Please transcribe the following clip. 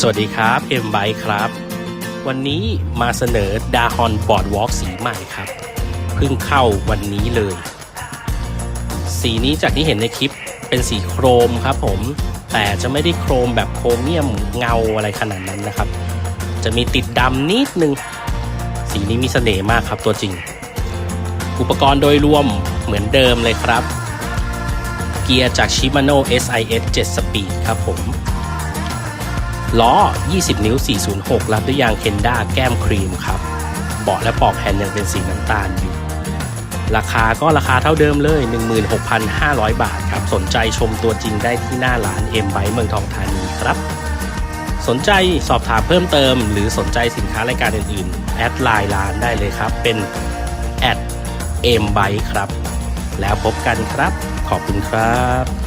สวัสดีครับ M b i ครับ วันนี้มาเสนอดาฮอนบอร์ดวอล์กสีใหม่ครับ เพิ่งเข้าวันนี้เลย สีนี้จากที่เห็นในคลิปเป็นสีโครมครับผม แต่จะไม่ได้โครมแบบโครเมียมเงาอะไรขนาดนั้นนะครับ จะมีติดดำนิดนึง สีนี้มีเสน่ห์มากครับตัวจริง อุปกรณ์โดยรวมเหมือนเดิมเลยครับ เกียร์จาก Shimano SIS 7 Speed ครับผม ล้อ 20 นิ้ว 406 รับด้วยยางเคนด้าแก้มครีมครับ เบาะและปอกแผ่นยังเป็นสีน้ำตาลอยู่ ราคาก็ราคาเท่าเดิมเลย 16,500 บาทครับ สนใจชมตัวจริงได้ที่หน้าร้าน M b i เมืองทองธานีครับ สนใจสอบถามเพิ่มเติม หรือสนใจสินค้ารายการอื่นๆ แอดไลน์ร้านได้เลยครับ เป็นแอด M b i ครับ แล้วพบกันครับ ขอบคุณครับ